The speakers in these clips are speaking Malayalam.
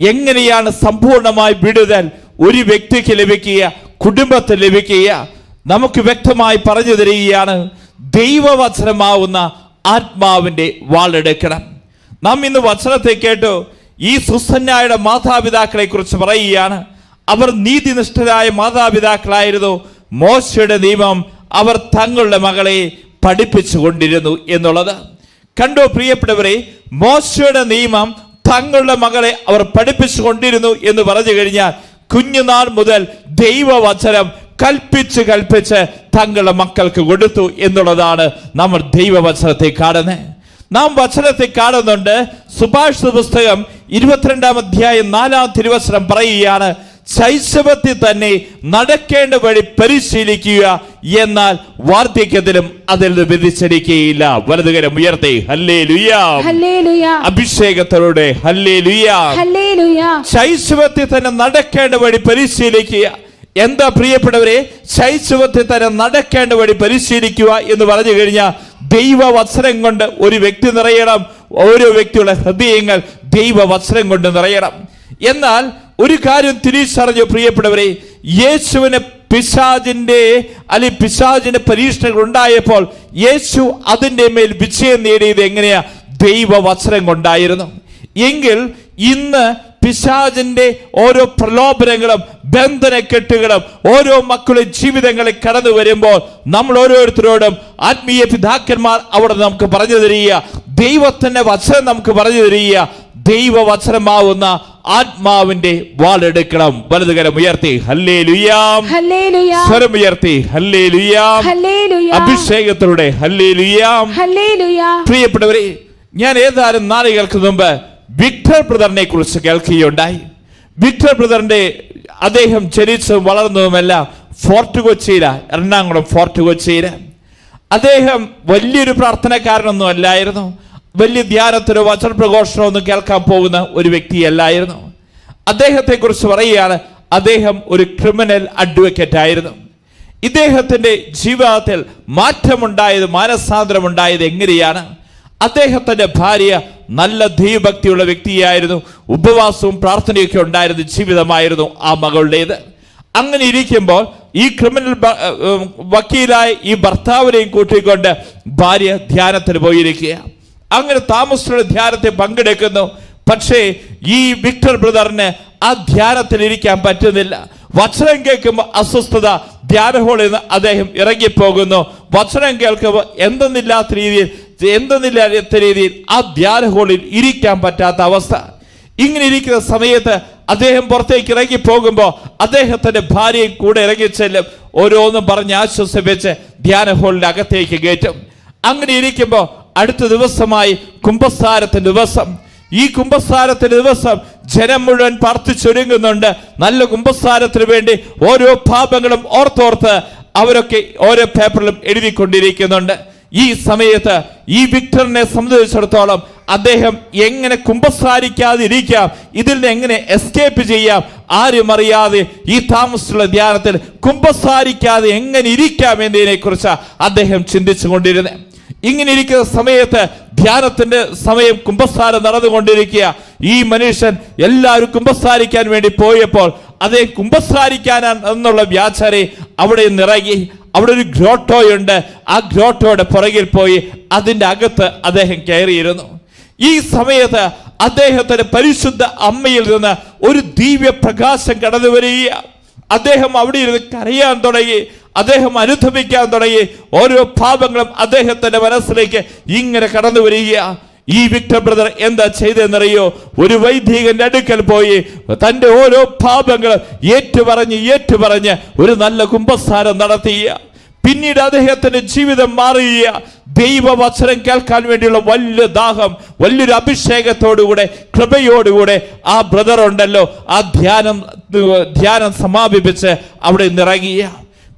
എങ്ങനെയാണ് സമ്പൂർണമായി വിടുതൽ ഒരു വ്യക്തിക്ക് ലഭിക്കുക കുടുംബത്തിന് ലഭിക്കുക? നമുക്ക് വ്യക്തമായി പറഞ്ഞു തരികയാണ് ദൈവവചനമാവുന്ന ആത്മാവിന്റെ വാളെടുക്കണം. നാം ഇന്ന് വചനത്തെ കേട്ടു ഈ സുസന്നായുടെ മാതാപിതാക്കളെ കുറിച്ച് പറയുകയാണ്. അവർ നീതിനിഷ്ഠരായ മാതാപിതാക്കളായിരുന്നു. മോശയുടെ നിയമം അവർ തങ്ങളുടെ മകളെ പഠിപ്പിച്ചു കൊണ്ടിരുന്നു എന്നുള്ളത്. കണ്ടോ പ്രിയപ്പെട്ടവരെ മോശയുടെ നിയമം തങ്ങളുടെ മകളെ അവർ പഠിപ്പിച്ചു കൊണ്ടിരുന്നു എന്ന് പറഞ്ഞു കഴിഞ്ഞാൽ കുഞ്ഞുനാൾ മുതൽ ദൈവവചനം കൽപ്പിച്ച് കൽപ്പിച്ച് തങ്ങളുടെ മക്കൾക്ക് കൊടുത്തു എന്നുള്ളതാണ് നമ്മൾ ദൈവവചനത്തെ കാണുന്നത്. നാം വചനത്തെ കാണുന്നുണ്ട്. സുഭാഷിത പുസ്തകം ഇരുപത്തിരണ്ടാം അധ്യായം നാലാം തിരുവസനം പറയുകയാണ് ശൈശവത്തിൽ തന്നെ നടക്കേണ്ട വഴി പരിശീലിക്കുക എന്നാൽ വാർദ്ധക്യത്തിലും അതിൽ നിന്ന് വ്യതിചലിക്കുകയില്ല. വലതുകരം ഉയർത്തി. ഹല്ലേ ലുയാ അഭിഷേകത്തോടെ. ഹല്ലേ ലുയാ ശൈശവത്തിൽ തന്നെ നടക്കേണ്ട വഴി പരിശീലിക്കുക. എന്താ പ്രിയപ്പെട്ടവരെ? ശൈശവത്തിൽ തന്നെ നടക്കേണ്ട വഴി പരിശീലിക്കുക എന്ന് പറഞ്ഞു കഴിഞ്ഞാൽ ദൈവ വസ്ത്രം കൊണ്ട് ഒരു വ്യക്തി നിറയണം. ഓരോ വ്യക്തിയുടെ ഹൃദയങ്ങൾ ദൈവ വസ്ത്രം കൊണ്ട് നിറയണം. എന്നാൽ ഒരു കാര്യം തിരിച്ചറിഞ്ഞു പ്രിയപ്പെട്ടവരെ. യേശുവിനെ പിശാജിന്റെ അല്ലെങ്കിൽ പിശാജിന്റെ പരീക്ഷണങ്ങൾ ഉണ്ടായപ്പോൾ യേശു അതിന്റെ മേൽ വിജയം നേടിയത് എങ്ങനെയാ? ദൈവവത്സരം കൊണ്ടായിരുന്നു. എങ്കിൽ ഇന്ന് പിശാജിന്റെ ഓരോ പ്രലോഭനങ്ങളും ബന്ധനക്കെട്ടുകളും ഓരോ മക്കളുടെ ജീവിതങ്ങളെ കടന്നു വരുമ്പോൾ നമ്മൾ ഓരോരുത്തരോടും ആത്മീയ പിതാക്കന്മാർ അവിടെ നമുക്ക് പറഞ്ഞു തരിക ദൈവത്തിന്റെ വസ്ത്രം നമുക്ക് പറഞ്ഞു തരിക ദൈവവചനമാവുന്ന ആത്മാവിന്റെ വാളെടുക്കണം. വലതുകരം ഉയർത്തി ഹല്ലേ ലുയാം സ്വരം ഉയർത്തി ഹല്ലേ ലുയാം അഭിഷേകത്തിലൂടെ ഹല്ലേ ലുയാം പ്രിയപ്പെട്ടവരെ ഞാൻ ഏതാനും നാളുകൾക്ക് മുമ്പ് വിക്ടർ ബ്രദറിനെ കുറിച്ച് കേൾക്കുകയുണ്ടായി. വിക്ടർ ബ്രദറിന്റെ അദ്ദേഹം ജനിച്ചതും വളർന്നതുമെല്ലാം ഫോർട്ട് കൊച്ചിയില എറണാകുളം ഫോർട്ട് കൊച്ചിയില. അദ്ദേഹം വലിയൊരു പ്രാർത്ഥനക്കാരനൊന്നും അല്ലായിരുന്നു. വലിയ ധ്യാനത്തിനോ വചന പ്രഘോഷണമോ ഒന്നും കേൾക്കാൻ പോകുന്ന ഒരു വ്യക്തിയല്ലായിരുന്നു. അദ്ദേഹത്തെ കുറിച്ച് പറയുകയാണ് അദ്ദേഹം ഒരു ക്രിമിനൽ അഡ്വക്കേറ്റ് ആയിരുന്നു. ഇദ്ദേഹത്തിന്റെ ജീവിതത്തിൽ മാറ്റമുണ്ടായത് മാനസാന്തരമുണ്ടായത് എങ്ങനെയാണ്? അദ്ദേഹത്തിന്റെ ഭാര്യ നല്ല ദൈവഭക്തിയുള്ള വ്യക്തിയായിരുന്നു. ഉപവാസവും പ്രാർത്ഥനയൊക്കെ ഉണ്ടായിരുന്ന ജീവിതമായിരുന്നു ആ മകളുടേത്. അങ്ങനെ ഇരിക്കുമ്പോൾ ഈ ക്രിമിനൽ വക്കീലായ ഈ ഭർത്താവിനെയും കൂട്ടിക്കൊണ്ട് ഭാര്യ ധ്യാനത്തിന് പോയിരിക്കുക അങ്ങനെ താമസിച്ചുള്ള ധ്യാനത്തെ പങ്കെടുക്കുന്നു. പക്ഷേ ഈ വിക്ടർ ബ്രദറിന് ആ ധ്യാനത്തിൽ ഇരിക്കാൻ പറ്റുന്നില്ല. വചനം കേൾക്കുമ്പോൾ അസ്വസ്ഥത ധ്യാന ഹോളിൽ നിന്ന് അദ്ദേഹം ഇറങ്ങിപ്പോകുന്നു. വചനം കേൾക്കുമ്പോൾ എന്തെന്നില്ലാത്ത രീതിയിൽ എന്തെന്നില്ലാത്ത രീതിയിൽ ആ ധ്യാന ഹോളിൽ ഇരിക്കാൻ പറ്റാത്ത അവസ്ഥ. ഇങ്ങനെ ഇരിക്കുന്ന സമയത്ത് അദ്ദേഹം പുറത്തേക്ക് ഇറങ്ങി പോകുമ്പോൾ അദ്ദേഹത്തിന്റെ ഭാര്യയും കൂടെ ഇറങ്ങി ചെല്ലും. ഓരോന്നും പറഞ്ഞ് ആശ്വസിപ്പിച്ച് ധ്യാന അകത്തേക്ക് കയറ്റും. അങ്ങനെ ഇരിക്കുമ്പോൾ അടുത്ത ദിവസമായി കുംഭസാരത്തിന്റെ ദിവസം. ഈ കുംഭസാരത്തിന്റെ ദിവസം ജനം മുഴുവൻ പ്രാർത്ഥിച്ചൊരുങ്ങുന്നുണ്ട്. നല്ല കുംഭസാരത്തിന് വേണ്ടി ഓരോ പാപങ്ങളും ഓർത്തോർത്ത് അവരൊക്കെ ഓരോ പേപ്പറിലും എഴുതിക്കൊണ്ടിരിക്കുന്നുണ്ട്. ഈ സമയത്ത് ഈ വിക്ടറിനെ സംബന്ധിച്ചിടത്തോളം അദ്ദേഹം എങ്ങനെ കുമ്പസാരിക്കാതിരിക്കാം ഇതിൽ നിന്ന് എങ്ങനെ എസ്കേപ്പ് ചെയ്യാം ആരും അറിയാതെ ഈ താമസിച്ചുള്ള ധ്യാനത്തിൽ കുമ്പസാരിക്കാതെ എങ്ങനെ ഇരിക്കാം എന്നതിനെ കുറിച്ച് അദ്ദേഹം ചിന്തിച്ചു കൊണ്ടിരുന്നത് ഇങ്ങനെ ഇരിക്കുന്ന സമയത്ത് ധ്യാനത്തിന്റെ സമയം കുംഭസാരം നടന്നുകൊണ്ടിരിക്കുക. ഈ മനുഷ്യൻ എല്ലാവരും കുംഭസാരിക്കാൻ വേണ്ടി പോയപ്പോൾ അതേ കുംഭസാരിക്കാൻ എന്നുള്ള വ്യാചാരി അവിടെ നിറങ്ങി. അവിടെ ഒരു ഗ്രോട്ടോയുണ്ട്. ആ ഗ്രോട്ടോയുടെ പുറകിൽ പോയി അതിന്റെ അകത്ത് അദ്ദേഹം കയറിയിരുന്നു. ഈ സമയത്ത് അദ്ദേഹത്തിന്റെ പരിശുദ്ധ അമ്മയിൽ നിന്ന് ഒരു ദിവ്യ പ്രകാശം കടന്നു വരിക അദ്ദേഹം അവിടെ ഇരുന്ന് കരയാൻ തുടങ്ങി. അദ്ദേഹം അനുഭവിക്കാൻ തുടങ്ങി. ഓരോ പാപങ്ങളും അദ്ദേഹത്തിന്റെ മനസ്സിലേക്ക് ഇങ്ങനെ കടന്നു വരിക ഈ വിക്ടർ ബ്രദർ എന്താ ചെയ്തെന്നറിയോ ഒരു വൈദികന്റെ അടുക്കൽ പോയി തന്റെ ഓരോ പാപങ്ങളും ഏറ്റുപറഞ്ഞ് ഏറ്റുപറഞ്ഞ് ഒരു നല്ല കുംഭസാരം നടത്തിയ. പിന്നീട് അദ്ദേഹത്തിന്റെ ജീവിതം മാറിയ. ദൈവവചനം കേൾക്കാൻ വേണ്ടിയുള്ള വലിയ ദാഹം വലിയൊരു അഭിഷേകത്തോടുകൂടെ കൃപയോടുകൂടെ ആ ബ്രദർ ഉണ്ടല്ലോ. ആ ധ്യാനം ധ്യാനം സമാപിപ്പിച്ച് അവിടെ നിറങ്ങിയ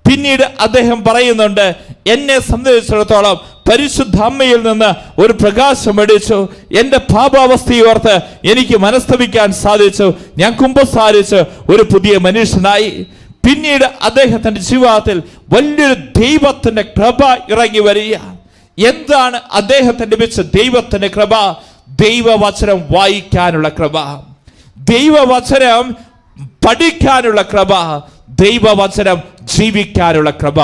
പിന്നീട് അദ്ദേഹം പറയുന്നുണ്ട് എന്നെ സംബന്ധിച്ചിടത്തോളം പരിശുദ്ധ അമ്മയിൽ നിന്ന് ഒരു പ്രകാശം അടിച്ചു എന്റെ പാപാവസ്ഥയോർത്ത് എനിക്ക് മനസ്തപിക്കാൻ സാധിച്ചു. ഞാൻ കുംഭസാരിച്ച് ഒരു പുതിയ മനുഷ്യനായി. പിന്നീട് അദ്ദേഹത്തിന്റെ ജീവിതത്തിൽ വലിയൊരു ദൈവത്തിന്റെ കൃപ ഇറങ്ങി വരിക. എന്താണ് അദ്ദേഹത്തിന് ലഭിച്ച ദൈവത്തിന്റെ കൃപ? ദൈവവചനം വായിക്കാനുള്ള കൃപ. ദൈവവചനം പഠിക്കാനുള്ള കൃപ. ദൈവവചനം ജീവിക്കാനുള്ള കൃപ.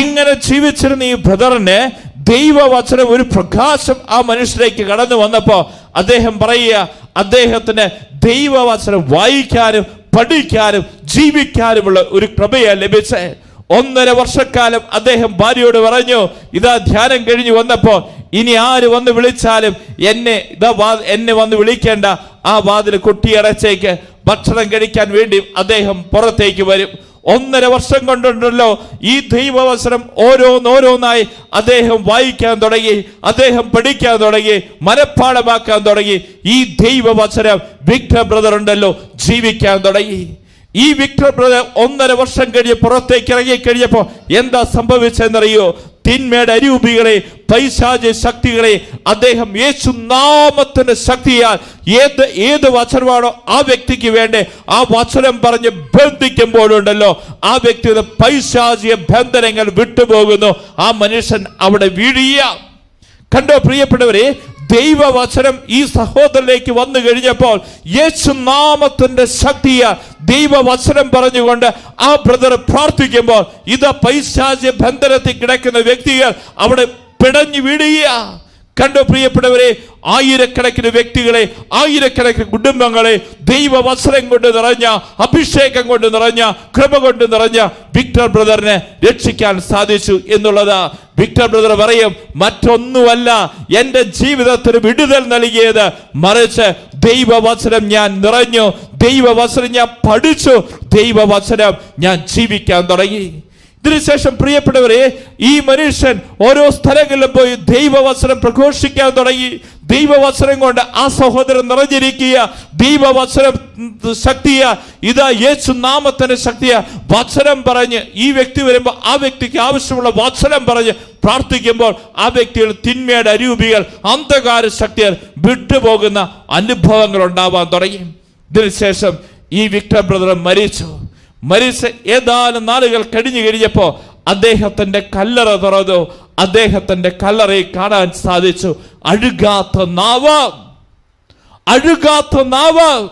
ഇങ്ങനെ ജീവിച്ചിരുന്ന ഈ ബ്രദറിന് ദൈവവചനം ഒരു പ്രകാശം ആ മനുഷ്യരേക്ക് കടന്നു വന്നപ്പോ അദ്ദേഹം പറയുക അദ്ദേഹത്തിന് ദൈവവചനം വായിക്കാനും പഠിക്കാനും ജീവിക്കാനുമുള്ള ഒരു കൃപയാ ലഭിച്ചേ. ഒന്നര വർഷക്കാലം അദ്ദേഹം ഭാര്യയോട് പറഞ്ഞു ഇതാ ധ്യാനം കഴിഞ്ഞു വന്നപ്പോ ഇനി ആര് വന്ന് വിളിച്ചാലും എന്നെ ഇതാ എന്നെ വന്ന് വിളിക്കേണ്ട. ആ വാതിൽ കൊട്ടിയടച്ചേക്ക്. ഭക്ഷണം കഴിക്കാൻ വേണ്ടി അദ്ദേഹം പുറത്തേക്ക് വരും. ഒന്നര വർഷം കൊണ്ടുണ്ടല്ലോ ഈ ദൈവവസരം ഓരോന്നോരോന്നായി അദ്ദേഹം വായിക്കാൻ തുടങ്ങി അദ്ദേഹം പഠിക്കാൻ തുടങ്ങി മനഃപ്പാടമാക്കാൻ തുടങ്ങി. ഈ ദൈവവസരം വിക്ടർ ബ്രദർ ഉണ്ടല്ലോ ജീവിക്കാൻ തുടങ്ങി. ഈ വിക്ടർ ബ്രദർ ഒന്നര വർഷം കഴിഞ്ഞ് പുറത്തേക്ക് ഇറങ്ങി കഴിഞ്ഞപ്പോൾ എന്താ സംഭവിച്ചെന്നറിയോ? തിന്മയുടെ അരൂപികളെ പൈശാച ശക്തികളെ അദ്ദേഹം യേശു നാമത്തിന്റെ ശക്തിയാൽ ഏത് ഏത് വചനമാണോ ആ വ്യക്തിക്ക് വേണ്ടി ആ വചനം പറഞ്ഞ് ബന്ധിക്കുമ്പോഴുണ്ടല്ലോ ആ വ്യക്തിയുടെ പൈശാചിക ബന്ധനങ്ങൾ വിട്ടുപോകുന്നു ആ മനുഷ്യൻ അവിടെ വീഴിയ കണ്ടോ പ്രിയപ്പെട്ടവരെ ദൈവവചനം ഈ സഹോദരനിലേക്ക് വന്നു കഴിഞ്ഞപ്പോൾ യേശു നാമത്തിന്റെ ശക്തിയ ദൈവവചനം പറഞ്ഞുകൊണ്ട് ആ ബ്രദർ പ്രാർത്ഥിക്കുമ്പോൾ ഇത് പൈശാചി ബന്ധനത്തിൽ കിടക്കുന്ന വ്യക്തികൾ അവിടെ പിടഞ്ഞു വീഴുക കണ്ടോ പ്രിയപ്പെട്ടവരെ ആയിരക്കണക്കിന് വ്യക്തികളെ ആയിരക്കണക്കിന് കുടുംബങ്ങളെ ദൈവവസ്ത്രം കൊണ്ട് നിറഞ്ഞ അഭിഷേകം കൊണ്ട് നിറഞ്ഞ കൃപ കൊണ്ട് നിറഞ്ഞ വിക്ടർ ബ്രദറിനെ രക്ഷിക്കാൻ സാധിച്ചു എന്നുള്ളത് വിക്ടർ ബ്രദർ പറയും. മറ്റൊന്നുമല്ല എന്റെ ജീവിതത്തിന് വിടുതൽ നൽകിയത് മറിച്ച് ദൈവവചനം ഞാൻ നിറഞ്ഞു ദൈവവചനം ഞാൻ പഠിച്ചു ദൈവവചനം ഞാൻ ജീവിക്കാൻ തുടങ്ങി. ഇതിനുശേഷം പ്രിയപ്പെട്ടവരെ ഈ മനുഷ്യൻ ഓരോ സ്ഥലങ്ങളിലും പോയി ദൈവവസനം പ്രഘോഷിക്കാൻ തുടങ്ങി. ദൈവവസനം കൊണ്ട് ആ സഹോദരൻ നിറഞ്ഞിരിക്കുക. ദൈവവസനം ശക്തിയ. ഇതാ യേശു നാമത്തിന്റെ ശക്തിയ. വചനം പറഞ്ഞ് ഈ വ്യക്തി വരുമ്പോൾ ആ വ്യക്തിക്ക് ആവശ്യമുള്ള വചനം പറഞ്ഞ് പ്രാർത്ഥിക്കുമ്പോൾ ആ വ്യക്തികൾ തിന്മയുടെ അരൂപികൾ അന്ധകാര ശക്തികൾ വിട്ടുപോകുന്ന അനുഭവങ്ങൾ ഉണ്ടാവാൻ തുടങ്ങി. ഇതിനുശേഷം ഈ വിക്ടർ ബ്രദർ മരിച്ചു. മരിച്ച ഏതാനും നാളുകൾ കഴിഞ്ഞു കഴിഞ്ഞപ്പോ അദ്ദേഹത്തിന്റെ കല്ലറ തുറന്നു. അദ്ദേഹത്തിന്റെ കല്ലറയെ കാണാൻ സാധിച്ചു. അഴുകാത്ത നാവ. അഴുകാത്ത നാവ.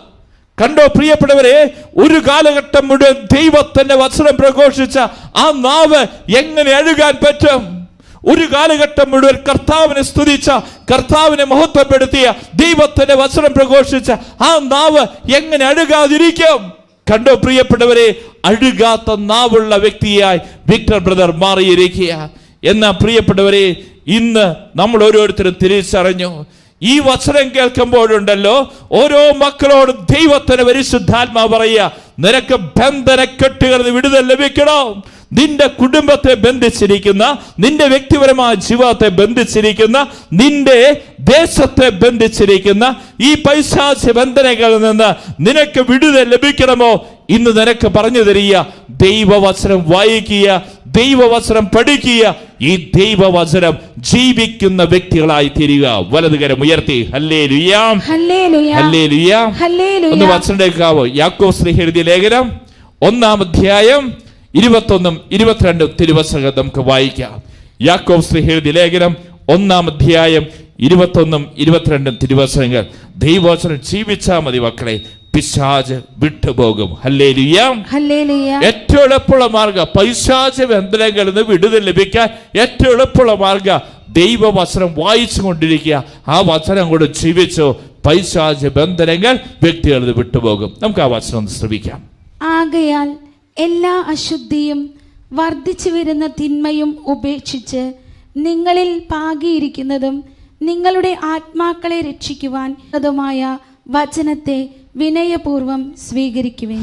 കണ്ടോ പ്രിയപ്പെട്ടവരെ ഒരു കാലഘട്ടം മുഴുവൻ ദൈവത്തിന്റെ വസ്ത്രം പ്രഘോഷിച്ച ആ നാവ് എങ്ങനെ അഴുകാൻ പറ്റും? ഒരു കാലഘട്ടം മുഴുവൻ കർത്താവിനെ സ്തുതിച്ച കർത്താവിനെ മഹത്വപ്പെടുത്തിയ ദൈവത്തിന്റെ വസ്ത്രം പ്രഘോഷിച്ച ആ നാവ് എങ്ങനെ അഴുകാതിരിക്കും? കണ്ടോ പ്രിയപ്പെട്ടവരെ അഴുകാത്ത നാവുള്ള വ്യക്തിയായി വിക്ടർ ബ്രദർ മാറിയിരിക്കുക. എന്നാ പ്രിയപ്പെട്ടവരെ ഇന്ന് നമ്മൾ ഓരോരുത്തരും തിരിച്ചറിഞ്ഞു. ഈ വചനം കേൾക്കുമ്പോഴുണ്ടല്ലോ ഓരോ മക്കളോടും ദൈവത്തിന് പരിശുദ്ധാത്മാ പറയുക നിനക്ക് ബന്ധന കെട്ടുകളിൽ വിടുതൽ ലഭിക്കണോ? നിന്റെ കുടുംബത്തെ ബന്ധിച്ചിരിക്കുന്ന നിന്റെ വ്യക്തിപരമായ ജീവിതത്തെ ബന്ധിച്ചിരിക്കുന്ന നിന്റെ ദേശത്തെ ബന്ധിച്ചിരിക്കുന്ന ഈ പൈശാച ബന്ധനങ്ങളിൽ നിന്ന് നിനക്ക് വിടുതൽ ലഭിക്കണമോ ഇന്ന് നിനക്ക് പറഞ്ഞു തരിക. ദൈവവചനം വായിക്കുക ദൈവവചനം പഠിക്കുക ഈ ദൈവവചനം ജീവിക്കുന്ന വ്യക്തികളായി തീരുക. വലതുകരം ഉയർത്തി. ഒന്ന് വചനം എടുക്കാവോ യാക്കോ ശ്രീ എഴുതിയ ലേഖനം ഒന്നാം അധ്യായം ഇരുപത്തൊന്നും ഇരുപത്തിരണ്ടും തിരുവസകം നമുക്ക് വായിക്കാം. യാക്കോ ശ്രീ എഴുതിയ ലേഖനം ഒന്നാം അധ്യായം ഇരുപത്തൊന്നും ഇരുപത്തിരണ്ടും തിരുവസനങ്ങൾ ദൈവവചനം ജീവിച്ചാൽ മതി മക്കളെ. പിശാജ് വിട്ടുപോകും. ഏറ്റവും എളുപ്പമുള്ള മാർഗ പൈശാച ബന്ധനങ്ങളിൽ നിന്ന് വിടുതൽ ലഭിക്കാൻ ഏറ്റവും എളുപ്പമുള്ള മാർഗ ദൈവവചനം വായിച്ചു കൊണ്ടിരിക്കുക. ആ വചനം കൊണ്ട് ജീവിച്ചോ പൈശാച ബന്ധനങ്ങൾ വ്യക്തികളിൽ നിന്ന് വിട്ടുപോകും. നമുക്ക് ആ വചനം ഒന്ന് ശ്രമിക്കാം. ആകയാൽ എല്ലാ അശുദ്ധിയും വർദ്ധിച്ചു വരുന്ന തിന്മയും ഉപേക്ഷിച്ച് നിങ്ങളിൽ പാകിയിരിക്കുന്നതും നിങ്ങളുടെ ആത്മാക്കളെ രക്ഷിക്കുവാൻ അതുമായ വചനത്തെ വിനയപൂർവം സ്വീകരിക്കുവിൻ.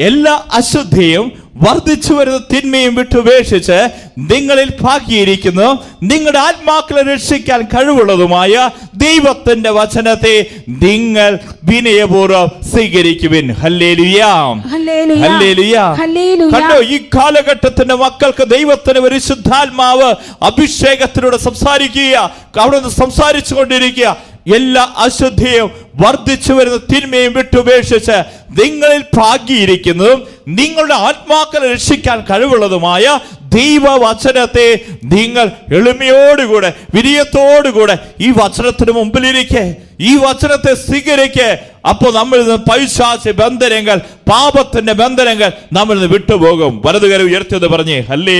എല്ലാ അശുദ്ധിയും വർദ്ധിച്ചു വരുന്ന തിന്മയും വിട്ടുപേക്ഷിച്ച് നിങ്ങളിൽ ഭാഗ്യയിരിക്കുന്നു നിങ്ങളുടെ ആത്മാക്കളെ രക്ഷിക്കാൻ കഴിവുള്ളതുമായ ദൈവത്തിന്റെ വചനത്തെ നിങ്ങൾ വിനയപൂർവം സ്വീകരിക്കുവിൻ. കണ്ടോ ഈ കാലഘട്ടത്തിന്റെ മക്കൾക്ക് ദൈവത്തിന് പരിശുദ്ധാത്മാവ് അഭിഷേകത്തിലൂടെ സംസാരിക്കുക അവിടെ നിന്ന് സംസാരിച്ചു കൊണ്ടിരിക്കുക. എല്ലാ അശുദ്ധിയും വർദ്ധിച്ചു വരുന്ന തിന്മയും വിട്ടുപേക്ഷിച്ച് നിങ്ങളിൽ ഭാഗ്യയിരിക്കുന്നതും നിങ്ങളുടെ ആത്മാക്കളെ രക്ഷിക്കാൻ കഴിവുള്ളതുമായ ദൈവവചനത്തെ നിങ്ങൾ എളിമയോടുകൂടെ വിനയത്തോടുകൂടെ ഈ വചനത്തിന് മുമ്പിലിരിക്കെ ഈ വചനത്തെ സ്വീകരിക്കെ അപ്പോൾ നമ്മൾ നിന്ന് പൈശാസ്യ ബന്ധനങ്ങൾ പാപത്തിന്റെ ബന്ധനങ്ങൾ നമ്മൾ നിന്ന് വിട്ടുപോകും. വലതുകരം ഉയർത്തിയത് പറഞ്ഞേ ഹല്ലേ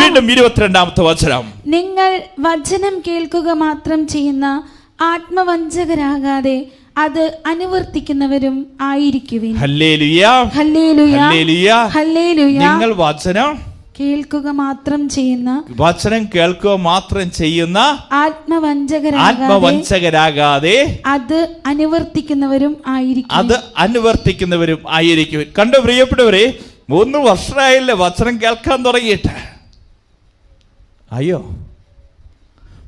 വീണ്ടും ഇരുപത്തിരണ്ടാമത്തെ വചനം. നിങ്ങൾ വചനം കേൾക്കുക മാത്രം ചെയ്യുന്ന ആത്മവഞ്ചകരാകാതെ അത് അനുവർത്തിക്കുന്നവരും ആയിരിക്കുവിൻ. നിങ്ങൾ വചനം കേൾക്കുക മാത്രം ചെയ്യുന്ന വചനം കേൾക്കുക മാത്രം ചെയ്യുന്ന ആത്മവഞ്ചകരാകാതെ അത് അനുവർത്തിക്കുന്നവരും ആയിരിക്കും. അത് അനുവർത്തിക്കുന്നവരും ആയിരിക്കും. കണ്ടു പ്രിയപ്പെട്ടവരെ മൂന്ന് വർഷമായില്ലേ വചനം കേൾക്കാൻ തുടങ്ങിയിട്ട്? അയ്യോ.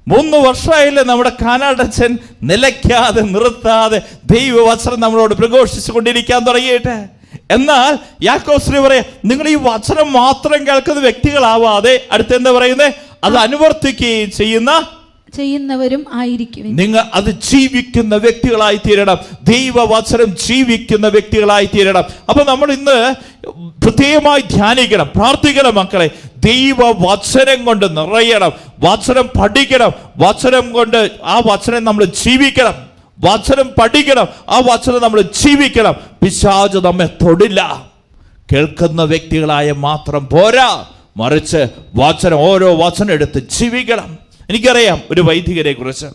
മൂന്ന് വർഷമായില്ലേ നമ്മുടെ കാനാടച്ചൻ നിലയ്ക്കാതെ നിർത്താതെ ദൈവവചനം നമ്മളോട് പ്രഘോഷിച്ചു കൊണ്ടിരിക്കാൻ തുടങ്ങിയിട്ട്? എന്നാൽ യാക്കോശ്രീ പറയാ നിങ്ങൾ ഈ വചനം മാത്രം കേൾക്കുന്ന വ്യക്തികളാവാതെ അടുത്ത് എന്താ പറയുന്നത് അത് അനുവർത്തിക്കുകയും ചെയ്യുന്ന ചെയ്യുന്നവരും ആയിരിക്കും നിങ്ങൾ അത് ജീവിക്കുന്ന വ്യക്തികളായി തീരണം. ദൈവവചനം ജീവിക്കുന്ന വ്യക്തികളായി തീരണം. അപ്പൊ നമ്മൾ ഇന്ന് പ്രത്യേകമായി ധ്യാനിക്കണം. പ്രാർത്ഥിക്കണം മക്കളെ. ദൈവവചനം കൊണ്ട് നിറയണം. വചനം പഠിക്കണം. വചനം കൊണ്ട് ആ വചനം നമ്മൾ ജീവിക്കണം. വചനം പഠിക്കണം. ആ വചനം നമ്മൾ ജീവിക്കണം. പിശാജ് നമ്മെ തൊടില്ല. കേൾക്കുന്ന വ്യക്തികളായ മാത്രം പോരാ. മറിച്ച് വചനം ഓരോ വചനം എടുത്ത് ജീവിക്കണം. എനിക്കറിയാം ഒരു വൈദികരെ കുറിച്ച്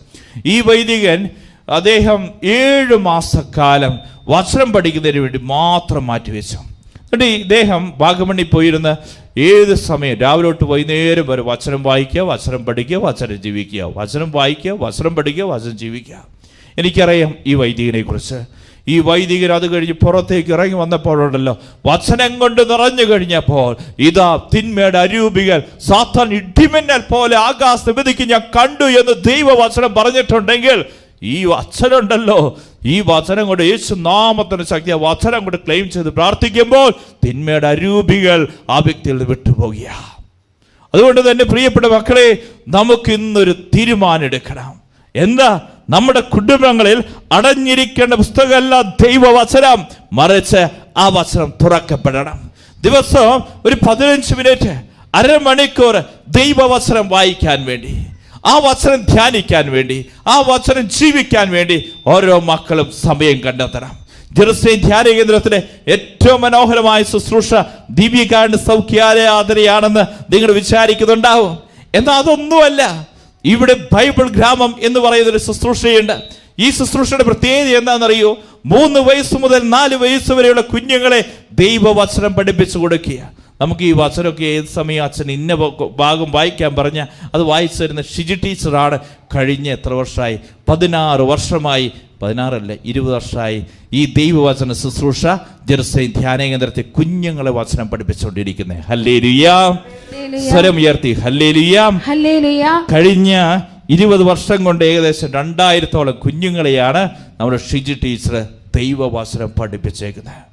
ഈ വൈദികൻ അദ്ദേഹം ഏഴ് മാസക്കാലം വസ്ത്രം പഠിക്കുന്നതിന് വേണ്ടി മാത്രം മാറ്റിവെച്ചു. എന്നിട്ട് ഇദ്ദേഹം വാഗമണ്ണി പോയിരുന്ന ഏത് സമയം രാവിലെ തൊട്ട് വൈകുന്നേരം വരെ വചനം വായിക്കുക വചനം പഠിക്കുക വചനം ജീവിക്കുക. വചനം വായിക്കുക വചനം പഠിക്കുക വചനം ജീവിക്കുക. എനിക്കറിയാം ഈ വൈദികനെ കുറിച്ച് ഈ വൈദികൻ അത് കഴിഞ്ഞ് പുറത്തേക്ക് ഇറങ്ങി വന്നപ്പോഴുണ്ടല്ലോ വചനം കൊണ്ട് നിറഞ്ഞു കഴിഞ്ഞപ്പോൾ ഇതാ തിന്മയുടെ അരൂപികൾ സാത്താൻ ഇടിമിന്നൽ പോലെ ആകാശ വിധിക്ക് ഞാൻ കണ്ടു എന്ന് ദൈവവചനം പറഞ്ഞിട്ടുണ്ടെങ്കിൽ ഈ വചനമുണ്ടല്ലോ ഈ വചനം കൊണ്ട് യേശു നാമത്തിന് ശക്തി വചനം കൊണ്ട് ക്ലെയിം ചെയ്ത് പ്രാർത്ഥിക്കുമ്പോൾ തിന്മയുടെ അരൂപികൾ ആ വ്യക്തിയിൽ നിന്ന് വിട്ടുപോകുക. അതുകൊണ്ട് തന്നെ പ്രിയപ്പെട്ട മക്കളെ നമുക്ക് ഇന്നൊരു തീരുമാനം എടുക്കണം. എന്താ? നമ്മുടെ കുടുംബങ്ങളിൽ അടഞ്ഞിരിക്കേണ്ട പുസ്തകമല്ല ദൈവവചനം. മറിച്ച് ആ വചനം തുറക്കപ്പെടണം. ദിവസം ഒരു പതിനഞ്ച് മിനിറ്റ് അരമണിക്കൂർ ദൈവവചനം വായിക്കാൻ വേണ്ടി ആ വചനം ധ്യാനിക്കാൻ വേണ്ടി ആ വചനം ജീവിക്കാൻ വേണ്ടി ഓരോ മക്കളും സമയം കണ്ടെത്തണം. ജെറുസലേം ധ്യാന കേന്ദ്രത്തിലെ ഏറ്റവും മനോഹരമായ ശുശ്രൂഷ ദീപികാണ്ട് സൗഖ്യാലയാതരയാണെന്ന് നിങ്ങൾ വിചാരിക്കുന്നുണ്ടാവും. എന്നാൽ അതൊന്നുമല്ല. ഇവിടെ ബൈബിൾ ഗ്രാമം എന്ന് പറയുന്ന ഒരു ശുശ്രൂഷയുണ്ട്. ഈ ശുശ്രൂഷയുടെ പ്രത്യേകത എന്താണെന്നറിയോ? മൂന്ന് വയസ്സ് മുതൽ നാല് വയസ്സ് വരെയുള്ള കുഞ്ഞുങ്ങളെ ദൈവവചനം പഠിപ്പിച്ചു കൊടുക്കുക. നമുക്ക് ഈ വചനമൊക്കെ ഏത് സമയം അച്ഛൻ ഇന്ന ഭാഗം വായിക്കാൻ പറഞ്ഞ അത് വായിച്ചു തരുന്ന ഷിജി ടീച്ചറാണ് കഴിഞ്ഞ എത്ര വർഷമായി? പതിനാറ് വർഷമായി പതിനാറല്ല ഇരുപത് വർഷമായി ഈ ദൈവവചന ശുശ്രൂഷ ജെറുസലേം ധ്യാന കേന്ദ്രത്തെ കുഞ്ഞുങ്ങളെ വചനം പഠിപ്പിച്ചുകൊണ്ടിരിക്കുന്നത്. ഹല്ലേലുയാം. സ്വരം ഉയർത്തി. ഹല്ലേലുയാം. ഹല്ലേലൂയ. കഴിഞ്ഞ ഇരുപത് വർഷം കൊണ്ട് ഏകദേശം രണ്ടായിരത്തോളം കുഞ്ഞുങ്ങളെയാണ് നമ്മുടെ ഷിജി ടീച്ചർ ദൈവവചനം പഠിപ്പിച്ചേക്കുന്നത്.